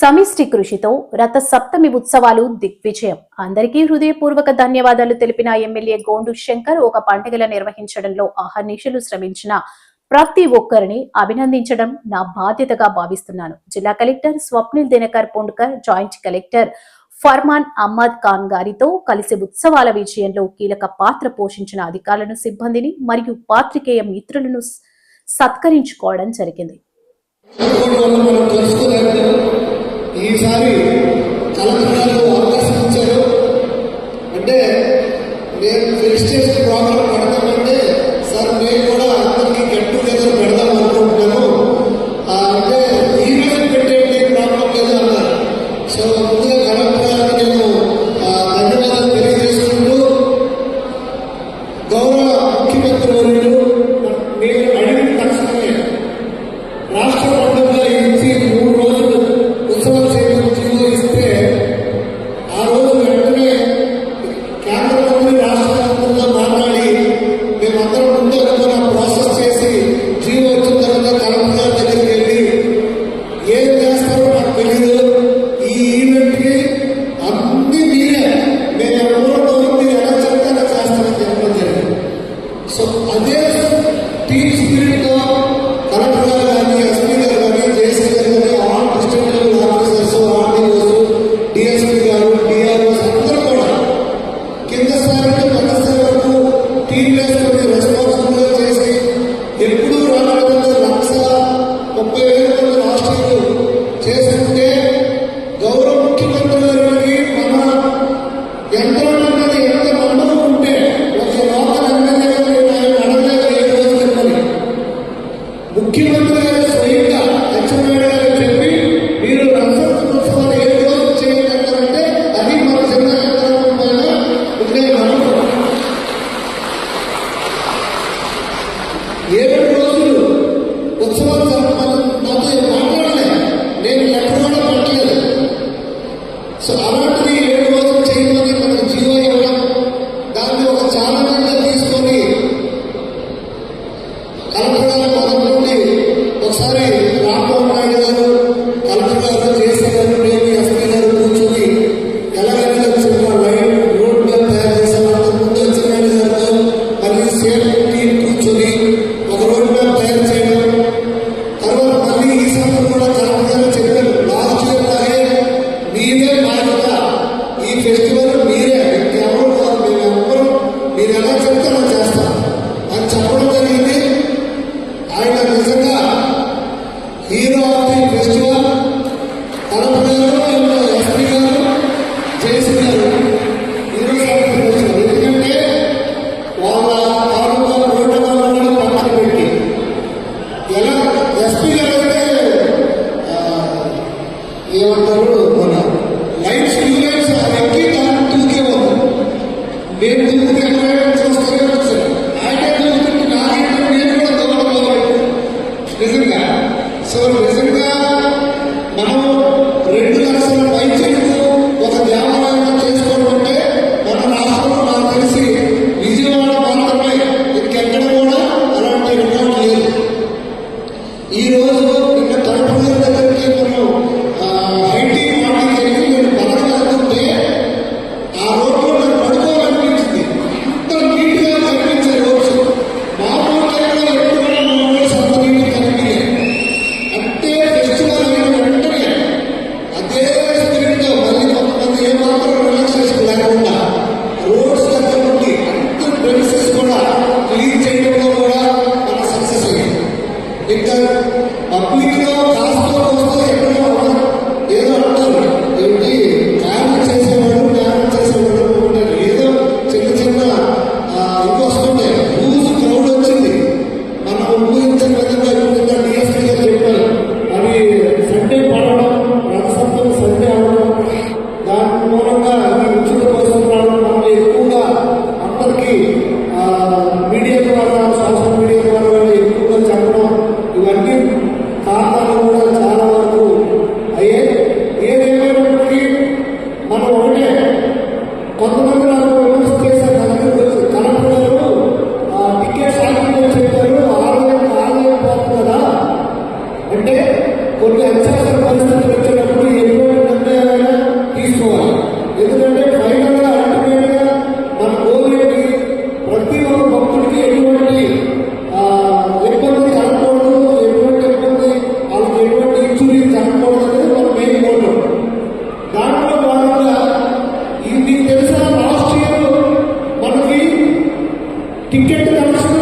సమిష్టి కృషితో రథ సప్తమి ఉత్సవాలు దిగ్విజయం. అందరికీ హృదయపూర్వక ధన్యవాదాలు తెలిపిన ఎమ్మెల్యే గోండు శంకర్ ఒక పండుగల నిర్వహించడంలో అహర్నిశలు శ్రమించిన ప్రతి ఒక్కరిని అభినందించడం నా బాధ్యతగా భావిస్తున్నాను. జిల్లా collector Swapnil Dinakar Pondkar joint collector Farman Ahmed Khan గారితో కలిసి ఉత్సవాల విజయంలో కీలక పాత్ర పోషించిన అధికారులను సిబ్బందిని మరియు పాత్రికేయ మిత్రులను సత్కరించుకోవడం జరిగింది. ఈసారి కలెక్టర్ అవకాశం ఇచ్చారు. అంటే నేను ఫేస్ చేసిన ప్రాబ్లం పెడతామంటే సార్ మేము కూడా అందరికీ గెట్ టుగెదర్ పెడతాం. way Amen. ninguém para ఇవన్నీ కారణాలు కూడా చాలా टिकट का